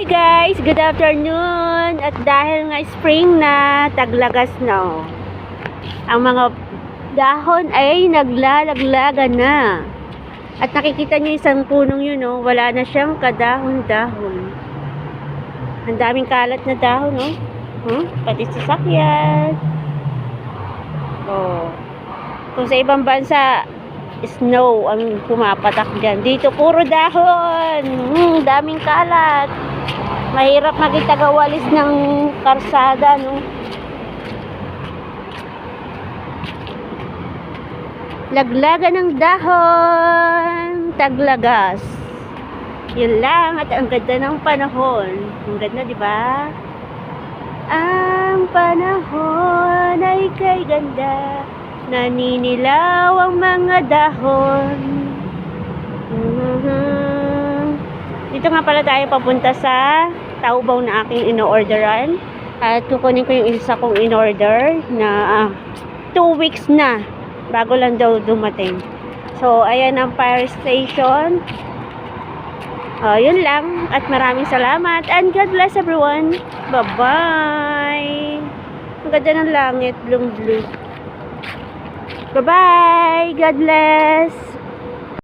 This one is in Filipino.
Hi guys! Good afternoon! At dahil nga spring na, taglagas na. oh. Ang mga dahon ay naglalaglaga na. At nakikita niyo isang punong yun, oh, wala na siyang kadahon-dahon. Ang daming kalat na dahon, oh. Hmm? Pati sasakyan. Oh. Kung sa ibang bansa, snow ang pumapatak dyan. Dito, puro dahon. Hmm, daming kalat. Mahirap magitagawalis ng karsada, no? Laglaga ng dahon. Taglagas. Yun lang. At ang ganda ng panahon. Ang ganda, di ba? Ang panahon ay kay ganda. Naninilaw ang mga dahon. Dito nga pala tayo papunta sa Taubaw na aking ino-orderan. At kukunin ko yung isa kong in-order na ah, two weeks na bago lang daw dumating. So, ayan ang fire station. Ah, yun lang. At maraming salamat. And God bless everyone. Bye-bye. Ang ganda ng langit. Blue blue. Bye-bye. God bless.